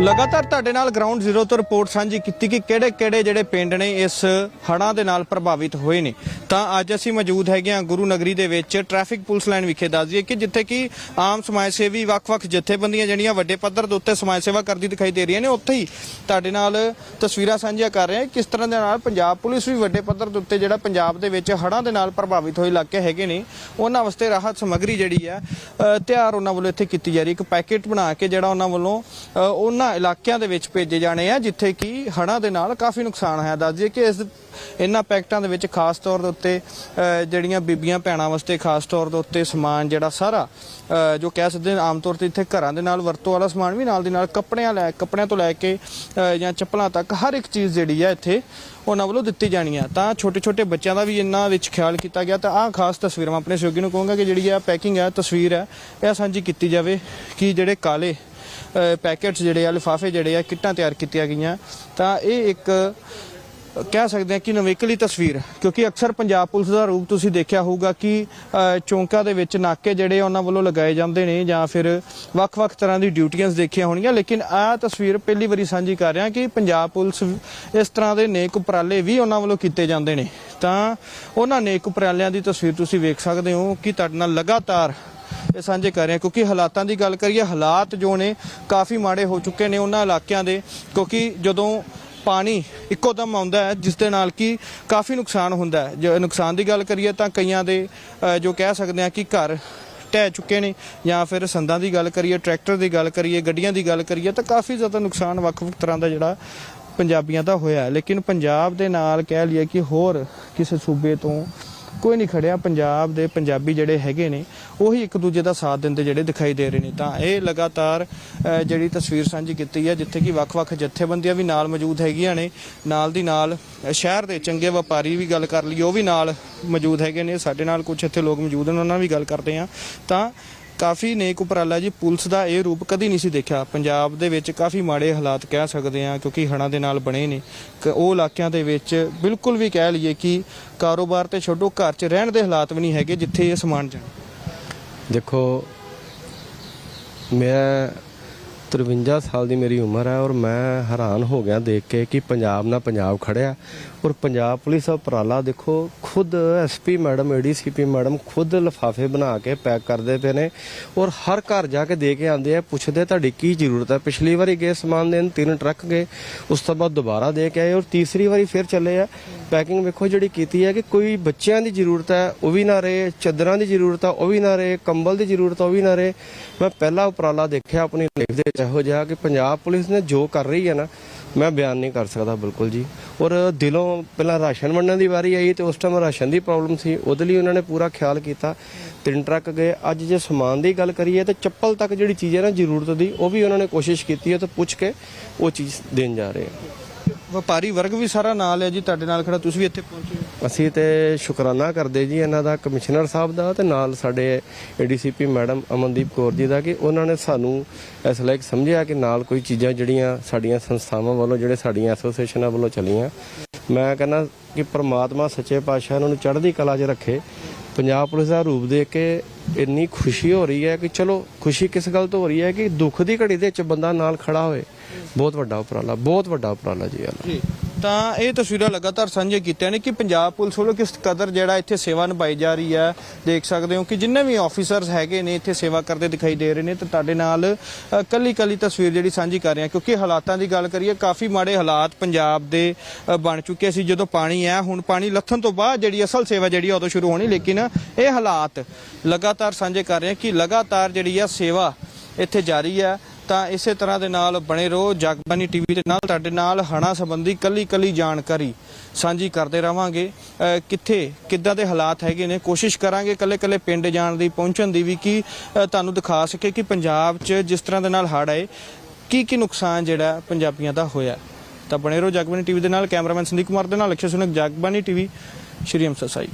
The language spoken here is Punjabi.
ਲਗਾਤਾਰ ਤੁਹਾਡੇ ਨਾਲ ਗਰਾਊਂਡ ਜ਼ੀਰੋ ਤੋਂ ਰਿਪੋਰਟ ਸਾਂਝੀ ਕੀਤੀ ਕਿ ਕਿਹੜੇ-ਕਿਹੜੇ ਜਿਹੜੇ ਪਿੰਡ ਨੇ ਇਸ ਹੜ੍ਹਾਂ ਦੇ ਨਾਲ ਪ੍ਰਭਾਵਿਤ ਹੋਏ ਨੇ। ਤਾਂ ਅੱਜ ਅਸੀਂ ਮੌਜੂਦ ਹੈਗੇ ਹਾਂ ਗੁਰੂ ਨਗਰੀ ਦੇ ਵਿੱਚ ਟ੍ਰੈਫਿਕ ਪੁਲਿਸ ਲਾਈਨ ਵਿਖੇ ਦੱਸ ਦਈਏ ਕਿ ਜਿੱਥੇ ਕਿ ਆਮ ਸਮਾਜ ਸੇਵੀ ਵੱਖ-ਵੱਖ ਜਥੇਬੰਦੀਆਂ ਜਿਹੜੀਆਂ ਵੱਡੇ ਪੱਧਰ ਦੇ ਉੱਤੇ ਸਮਾਜ ਸੇਵਾ ਕਰਦੀ ਦਿਖਾਈ ਦੇ ਰਹੀਆਂ ਨੇ, ਉੱਥੇ ਹੀ ਤੁਹਾਡੇ ਨਾਲ ਤਸਵੀਰਾਂ ਸਾਂਝੀਆਂ ਕਰ ਰਹੇ ਹਾਂ। ਕਿਸ ਤਰ੍ਹਾਂ ਦੇ ਨਾਲ ਪੰਜਾਬ ਪੁਲਿਸ ਵੀ ਵੱਡੇ ਪੱਧਰ ਦੇ ਉੱਤੇ ਜਿਹੜਾ ਪੰਜਾਬ ਦੇ ਵਿੱਚ ਹੜ੍ਹਾਂ ਦੇ ਨਾਲ ਪ੍ਰਭਾਵਿਤ ਹੋਏ ਇਲਾਕੇ ਹੈਗੇ ਨੇ, ਉਹਨਾਂ ਵਾਸਤੇ ਰਾਹਤ ਸਮੱਗਰੀ ਜਿਹੜੀ ਹੈ ਤਿਆਰ ਉਹਨਾਂ ਵੱਲੋਂ ਇੱਥੇ ਕੀਤੀ ਜਾ ਰਹੀ ਇੱਕ ਪੈਕੇਟ ਬਣਾ ਕੇ ਜਿਹੜਾ ਉਹਨਾਂ ਵੱਲੋਂ ਉਹਨਾਂ ਉਹਨਾਂ ਇਲਾਕਿਆਂ ਦੇ ਵਿੱਚ ਭੇਜੇ ਜਾਣੇ ਆ, ਜਿੱਥੇ ਕਿ ਹੜ੍ਹਾਂ ਦੇ ਨਾਲ ਕਾਫੀ ਨੁਕਸਾਨ ਹੋਇਆ। ਦੱਸ ਦਈਏ ਕਿ ਇਸ ਇਹਨਾਂ ਪੈਕਟਾਂ ਦੇ ਵਿੱਚ ਖਾਸ ਤੌਰ ਦੇ ਉੱਤੇ ਜਿਹੜੀਆਂ ਬੀਬੀਆਂ ਭੈਣਾਂ ਵਾਸਤੇ ਖਾਸ ਤੌਰ ਦੇ ਉੱਤੇ ਸਮਾਨ ਜਿਹੜਾ ਸਾਰਾ ਜੋ ਕਹਿ ਸਕਦੇ ਆਮ ਤੌਰ ਤੇ ਇੱਥੇ ਘਰਾਂ ਦੇ ਨਾਲ ਵਰਤੋਂ ਵਾਲਾ ਸਮਾਨ ਵੀ ਨਾਲ ਦੀ ਨਾਲ ਕੱਪੜਿਆਂ ਲੈ, ਕੱਪੜਿਆਂ ਤੋਂ ਲੈ ਕੇ ਜਾਂ ਚੱਪਲਾਂ ਤੱਕ ਹਰ ਇੱਕ ਚੀਜ਼ ਜਿਹੜੀ ਹੈ ਇੱਥੇ ਉਹਨਾਂ ਵੱਲੋਂ ਦਿੱਤੀ ਜਾਣੀ ਆ। ਤਾਂ ਛੋਟੇ ਛੋਟੇ ਬੱਚਿਆਂ ਦਾ ਵੀ ਇਹਨਾਂ ਵਿੱਚ ਖਿਆਲ ਕੀਤਾ ਗਿਆ। ਤਾਂ ਆਹ ਖਾਸ ਤਸਵੀਰ ਮੈਂ ਆਪਣੇ ਸਹਿਯੋਗੀ ਨੂੰ ਕਹੂੰਗਾ ਕਿ ਜਿਹੜੀ ਆ ਪੈਕਿੰਗ ਹੈ ਤਸਵੀਰ ਹੈ ਇਹ ਸਾਂਝੀ ਕੀਤੀ ਜਾਵੇ ਕਿ ਜਿਹੜੇ ਕਾਲੇ ਪੈਕੇਟਸ ਜਿਹੜੇ ਆ, ਲਿਫਾਫੇ ਜਿਹੜੇ ਆ, ਕਿੱਟਾਂ ਤਿਆਰ ਕੀਤੀਆਂ ਗਈਆਂ। ਤਾਂ ਇਹ ਇੱਕ, ਕਹਿ ਸਕਦੇ ਹਾਂ ਕਿ ਨਵੇਕਲੀ ਤਸਵੀਰ ਕਿਉਂਕਿ ਅਕਸਰ ਪੰਜਾਬ ਪੁਲਿਸ ਦਾ ਰੂਪ ਤੁਸੀਂ ਦੇਖਿਆ ਹੋਊਗਾ ਕਿ ਚੌਂਕਾਂ ਦੇ ਵਿੱਚ ਨਾਕੇ ਜਿਹੜੇ ਉਹਨਾਂ ਵੱਲੋਂ ਲਗਾਏ ਜਾਂਦੇ ਨੇ ਜਾਂ ਫਿਰ ਵੱਖ-ਵੱਖ ਤਰ੍ਹਾਂ ਦੀ ਡਿਊਟੀਆਂ ਦੇਖੀਆਂ ਹੋਣਗੀਆਂ। ਲੇਕਿਨ ਆਹ ਤਸਵੀਰ ਪਹਿਲੀ ਵਾਰੀ ਸਾਂਝੀ ਕਰ ਰਿਹਾ ਕਿ ਪੰਜਾਬ ਪੁਲਿਸ ਇਸ ਤਰ੍ਹਾਂ ਦੇ ਨੇਕ ਉਪਰਾਲੇ ਵੀ ਉਹਨਾਂ ਵੱਲੋਂ ਕੀਤੇ ਜਾਂਦੇ ਨੇ। ਤਾਂ ਉਹਨਾਂ ਨੇਕ ਉਪਰਾਲਿਆਂ ਦੀ ਤਸਵੀਰ ਤੁਸੀਂ ਵੇਖ ਸਕਦੇ ਹੋ ਕਿ ਤੁਹਾਡੇ ਨਾਲ ਲਗਾਤਾਰ ਇਹ ਸਾਂਝੇ ਕਰ ਰਹੇ ਹਾਂ। ਕਿਉਂਕਿ ਹਾਲਾਤਾਂ ਦੀ ਗੱਲ ਕਰੀਏ, ਹਾਲਾਤ ਜੋ ਨੇ ਕਾਫੀ ਮਾੜੇ ਹੋ ਚੁੱਕੇ ਨੇ ਉਹਨਾਂ ਇਲਾਕਿਆਂ ਦੇ। ਕਿਉਂਕਿ ਜਦੋਂ ਪਾਣੀ ਇੱਕੋ ਦਮ ਆਉਂਦਾ ਹੈ, ਜਿਸ ਦੇ ਨਾਲ ਕਿ ਕਾਫੀ ਨੁਕਸਾਨ ਹੁੰਦਾ ਹੈ। ਜੇ ਨੁਕਸਾਨ ਦੀ ਗੱਲ ਕਰੀਏ ਤਾਂ ਕਈਆਂ ਦੇ ਜੋ ਕਹਿ ਸਕਦੇ ਆ ਕਿ ਘਰ ਢਹਿ ਚੁੱਕੇ ਨੇ ਜਾਂ ਫਿਰ ਸੰਦਾਂ ਦੀ ਗੱਲ ਕਰੀਏ, ਟਰੈਕਟਰ ਦੀ ਗੱਲ ਕਰੀਏ, ਗੱਡੀਆਂ ਦੀ ਗੱਲ ਕਰੀਏ, ਤਾਂ ਕਾਫੀ ਜ਼ਿਆਦਾ ਨੁਕਸਾਨ ਵੱਖ-ਵੱਖ ਤਰ੍ਹਾਂ ਦਾ ਜਿਹੜਾ ਪੰਜਾਬੀਆਂ ਦਾ ਹੋਇਆ ਲੇਕਿਨ ਪੰਜਾਬ ਦੇ ਨਾਲ ਕਹਿ ਲਈਏ ਕਿ ਹੋਰ ਕਿਸੇ ਸੂਬੇ ਤੋਂ ਕੋਈ ਨਹੀਂ ਖੜਿਆ, ਪੰਜਾਬ ਦੇ ਪੰਜਾਬੀ ਜਿਹੜੇ ਹੈਗੇ ਨੇ, ਉਹੀ ਇੱਕ ਦੂਜੇ ਦਾ ਸਾਥ ਦਿੰਦੇ ਜਿਹੜੇ ਦਿਖਾਈ ਦੇ ਰਹੇ ਨੇ। ਤਾਂ ਇਹ ਲਗਾਤਾਰ ਜਿਹੜੀ ਤਸਵੀਰ ਸਾਂਝੀ ਕੀਤੀ ਹੈ, ਜਿੱਥੇ ਕਿ ਵੱਖ-ਵੱਖ ਜਥੇਬੰਦੀਆਂ ਵੀ ਨਾਲ ਮੌਜੂਦ ਹੈਗੀਆਂ ਨੇ, ਨਾਲ ਦੀ ਨਾਲ ਸ਼ਹਿਰ ਦੇ ਚੰਗੇ ਵਪਾਰੀ ਵੀ ਗੱਲ ਕਰ ਲਈ ਉਹ ਵੀ ਨਾਲ ਮੌਜੂਦ ਹੈਗੇ ਨੇ। ਸਾਡੇ ਨਾਲ ਕੁਝ ਇੱਥੇ ਲੋਕ ਮੌਜੂਦ ਨੇ, ਉਹਨਾਂ ਨਾਲ ਵੀ ਗੱਲ ਕਰਦੇ ਆ ਤਾਂ ਕਾਫੀ ਨੇਕ ਉਪਰਾਲਾ ਜੀ। ਪੁਲਿਸ ਦਾ ਇਹ ਰੂਪ ਕਦੀ ਨਹੀਂ ਸੀ ਦੇਖਿਆ। ਪੰਜਾਬ ਦੇ ਵਿੱਚ ਕਾਫੀ ਮਾੜੇ ਹਾਲਾਤ ਕਹਿ ਸਕਦੇ ਆ ਕਿਉਂਕਿ ਹੜ੍ਹਾਂ ਦੇ ਨਾਲ ਬਣੇ ਨੇ। ਕ- ਉਹ ਇਲਾਕਿਆਂ ਦੇ ਵਿੱਚ ਬਿਲਕੁਲ ਵੀ ਕਹਿ ਲਈਏ ਕਿ ਕਾਰੋਬਾਰ ਤੇ ਛੱਡੋ, ਘਰ 'ਚ ਰਹਿਣ ਦੇ ਹਾਲਾਤ ਵੀ ਨਹੀਂ ਹੈਗੇ ਜਿੱਥੇ ਇਹ ਸਮਾਨ ਜਾਣ। ਦੇਖੋ, ਮੈਂ 53 ਸਾਲ ਦੀ ਮੇਰੀ ਉਮਰ ਹੈ ਔਰ ਮੈਂ ਹੈਰਾਨ ਹੋ ਗਿਆ ਦੇਖ ਕੇ ਕਿ ਪੰਜਾਬ ਨਾਲ ਪੰਜਾਬ ਖੜਿਆ ਔਰ ਪੰਜਾਬ ਪੁਲਿਸ ਉਪਰਾਲਾ ਦੇਖੋ, ਖੁਦ ਐਸਪੀ ਮੈਡਮ ਏਡੀਸੀਪੀ ਮੈਡਮ ਖੁਦ ਲਫਾਫੇ ਬਣਾ ਕੇ ਪੈਕ ਕਰਦੇ ਪਏ ਨੇ ਔਰ ਹਰ ਘਰ ਜਾ ਕੇ ਦੇ ਕੇ ਆਉਂਦੇ ਆ, ਪੁੱਛਦੇ ਤੁਹਾਡੀ ਕੀ ਜ਼ਰੂਰਤ ਹੈ? ਪਿਛਲੀ ਵਾਰੀ ਗਏ ਸਮਾਨ ਦੇਣ, ਤਿੰਨ ਟਰੱਕ ਗਏ, ਉਸ ਤੋਂ ਬਾਅਦ ਦੁਬਾਰਾ ਦੇ ਕੇ ਆਏ ਔਰ ਤੀਸਰੀ ਵਾਰੀ ਫਿਰ ਚੱਲੇ ਆ। ਪੈਕਿੰਗ ਵੇਖੋ ਜਿਹੜੀ ਕੀਤੀ ਹੈ ਕਿ ਕੋਈ ਬੱਚਿਆਂ ਦੀ ਜ਼ਰੂਰਤ ਹੈ, ਉਹ ਵੀ ਨਾ ਰਹੇ, ਚਾਦਰਾਂ ਦੀ ਜ਼ਰੂਰਤ ਹੈ, ਉਹ ਵੀ ਨਾ ਰਹੇ, ਕੰਬਲ ਦੀ ਜ਼ਰੂਰਤ ਹੈ, ਉਹ ਵੀ ਨਾ ਰਹੇ। ਮੈਂ ਪਹਿਲਾ ਉਪਰਾਲਾ ਦੇਖਿਆ ਆਪਣੀ ਲਾਈਫ ਦੇ ਇਹੋ ਜਿਹਾ ਕਿ ਪੰਜਾਬ ਪੁਲਿਸ ਨੇ ਜੋ ਕਰ ਰਹੀ ਹੈ ਨਾ ਮੈਂ ਬਿਆਨ ਨਹੀਂ ਕਰ ਸਕਦਾ ਬਿਲਕੁਲ ਜੀ। ਔਰ ਦਿਲੋਂ ਪਹਿਲਾਂ ਰਾਸ਼ਨ ਵੰਡਣ ਦੀ ਵਾਰੀ ਆਈ ਤੇ ਉਸ ਟਾਈਮ ਰਾਸ਼ਨ ਦੀ ਪ੍ਰੋਬਲਮ ਸੀ। ਉਹਦੇ ਲਈ ਉਹਨਾਂ ਨੇ ਪੂਰਾ ਖਿਆਲ ਕੀਤਾ। ਤਿੰਨ ਟਰੱਕ ਗਏ। ਅੱਜ ਜੇ ਸਮਾਨ ਦੀ ਗੱਲ ਕਰੀਏ ਤੇ ਚੱਪਲ ਤੱਕ ਜਿਹੜੀ ਚੀਜ਼ ਹੈ ਨਾ ਜ਼ਰੂਰਤ ਦੀ ਉਹ ਵੀ ਉਹਨਾਂ ਨੇ ਕੋਸ਼ਿਸ਼ ਕੀਤੀ ਹੈ ਤੇ ਪੁੱਛ ਕੇ ਉਹ ਚੀਜ਼ ਦੇਣ ਜਾ ਰਹੇ ਆ ਵਪਾਰੀ ਵਰਗ ਵੀ ਸਾਰਾ ਨਾਲ ਹੈ ਜੀ। ਤੁਹਾਡੇ ਨਾਲ ਖੜਾ ਤੁਸੀਂ ਵੀ ਇੱਥੇ ਪਹੁੰਚੇ ਹੋ। ਅਸੀਂ ਤੇ ਸ਼ੁਕਰਾਨਾ ਕਰਦੇ ਜੀ ਇਹਨਾਂ ਦਾ ਕਮਿਸ਼ਨਰ ਸਾਹਿਬ ਦਾ ਤੇ ਨਾਲ ਸਾਡੇ ਏਡੀਸੀਪੀ ਮੈਡਮ ਅਮਨਦੀਪ ਕੌਰ ਜੀ ਦਾ ਕਿ ਉਹਨਾਂ ਨੇ ਸਾਨੂੰ ਇਸ ਲਾਇਕ ਸਮਝਿਆ ਕਿ ਨਾਲ ਕੋਈ ਚੀਜ਼ਾਂ ਜਿਹੜੀਆਂ ਸਾਡੀਆਂ ਸੰਸਥਾਵਾਂ ਵੱਲੋਂ ਜਿਹੜੇ ਸਾਡੀਆਂ ਐਸੋਸੀਏਸ਼ਨਾਂ ਵੱਲੋਂ ਚੱਲੀਆਂ। ਮੈਂ ਕਹਿੰਦਾ ਕਿ ਪ੍ਰਮਾਤਮਾ ਸੱਚੇ ਪਾਤਸ਼ਾਹ ਇਹਨਾਂ ਨੂੰ ਚੜ੍ਹਦੀ ਕਲਾ 'ਚ ਰੱਖੇ। ਪੰਜਾਬ ਪੁਲਿਸ ਦਾ ਰੂਪ ਦੇਖ ਕੇ ਇੰਨੀ ਖੁਸ਼ੀ ਹੋ ਰਹੀ ਹੈ ਕਿ ਚਲੋ ਖੁਸ਼ੀ ਕਿਸ ਗੱਲ ਤੋਂ ਹੋ ਰਹੀ ਹੈ ਕਿ ਦੁੱਖ ਦੀ ਘੜੀ ਦੇ ਵਿੱਚ ਬੰਦਾ ਨਾਲ ਖੜਾ ਹੋਏ ਬਹੁਤ ਵੱਡਾ ਉਪਰਾਲਾ, ਬਹੁਤ ਵੱਡਾ ਉਪਰਾਲਾ ਜੀ ਇਹ ਤਾਂ ਇਹ ਤਸਵੀਰਾਂ ਲਗਾਤਾਰ ਸਾਂਝੇ ਕੀਤੀਆਂ ਨੇ ਕਿ ਪੰਜਾਬ ਪੁਲਿਸ ਵੱਲੋਂ ਕਿਸ ਕਦਰ ਜਿਹੜਾ ਇੱਥੇ ਸੇਵਾ ਨਿਭਾਈ ਜਾ ਰਹੀ ਹੈ, ਦੇਖ ਸਕਦੇ ਹੋ ਕਿ ਜਿੰਨੇ ਵੀ ਆਫੀਸਰਸ ਹੈਗੇ ਨੇ ਇੱਥੇ ਸੇਵਾ ਕਰਦੇ ਦਿਖਾਈ ਦੇ ਰਹੇ ਨੇ ਤੇ ਤੁਹਾਡੇ ਨਾਲ ਕੱਲੀ ਕੱਲੀ ਤਸਵੀਰ ਜਿਹੜੀ ਸਾਂਝੀ ਕਰ ਰਹੇ ਹਾਂ, ਕਿਉਂਕਿ ਹਾਲਾਤਾਂ ਦੀ ਗੱਲ ਕਰੀਏ, ਕਾਫੀ ਮਾੜੇ ਹਾਲਾਤ ਪੰਜਾਬ ਦੇ ਬਣ ਚੁੱਕੇ ਸੀ ਜਦੋਂ ਪਾਣੀ ਹੈ ਹੁਣ ਪਾਣੀ ਲੱਥਣ ਤੋਂ ਬਾਅਦ ਜਿਹੜੀ ਅਸਲ ਸੇਵਾ ਜਿਹੜੀ ਆ ਉਦੋਂ ਸ਼ੁਰੂ ਹੋਣੀ, ਲੇਕਿਨ ਇਹ ਹਾਲਾਤ ਲਗਾਤਾਰ ਸਾਂਝੇ ਕਰ ਰਹੇ ਹਾਂ ਕਿ ਲਗਾਤਾਰ ਜਿਹੜੀ ਆ ਸੇਵਾ ਇੱਥੇ ਜਾਰੀ ਹੈ। ਤਾਂ ਇਸੇ ਤਰ੍ਹਾਂ ਦੇ ਨਾਲ ਬਣੇ ਰਹੋ। ਜਗਬਾਨੀ ਟੀਵੀ ਦੇ ਨਾਲ ਤੁਹਾਡੇ ਨਾਲ ਹਣਾ ਸੰਬੰਧੀ ਕੱਲੀ ਕੱਲੀ ਜਾਣਕਾਰੀ ਸਾਂਝੀ ਕਰਦੇ ਰਵਾਂਗੇ। ਕਿੱਥੇ, ਕਿੱਦਾਂ ਦੇ ਹਾਲਾਤ ਹੈਗੇ ਨੇ? ਕੋਸ਼ਿਸ਼ ਕਰਾਂਗੇ ਕੱਲੇ ਕੱਲੇ ਪਿੰਡ ਜਾਣ ਦੀ, ਪਹੁੰਚਣ ਦੀ ਵੀ ਕਿ ਤੁਹਾਨੂੰ ਦਿਖਾ ਸਕੇ ਕਿ ਪੰਜਾਬ 'ਚ ਜਿਸ ਤਰ੍ਹਾਂ ਦੇ ਨਾਲ ਹੜ੍ਹ ਆਏ ਕੀ ਕੀ ਨੁਕਸਾਨ ਜਿਹੜਾ ਪੰਜਾਬੀਆਂ ਦਾ ਹੋਇਆ। ਤਾਂ ਬਣੇ ਰਹੋ ਜਗਬਾਨੀ ਟੀਵੀ ਦੇ ਨਾਲ। ਕੈਮਰਾਮੈਨ ਸੰਦੀਪ ਕੁਮਾਰ ਦੇ ਨਾਲ। ਅਕਸ਼ੇ ਸੁਨਕ, ਜਗਬਾਨੀ ਟੀਵੀ, ਸ਼੍ਰੀ ਅੰਮ੍ਰਿਤਸਰ ਸਾਹਿਬ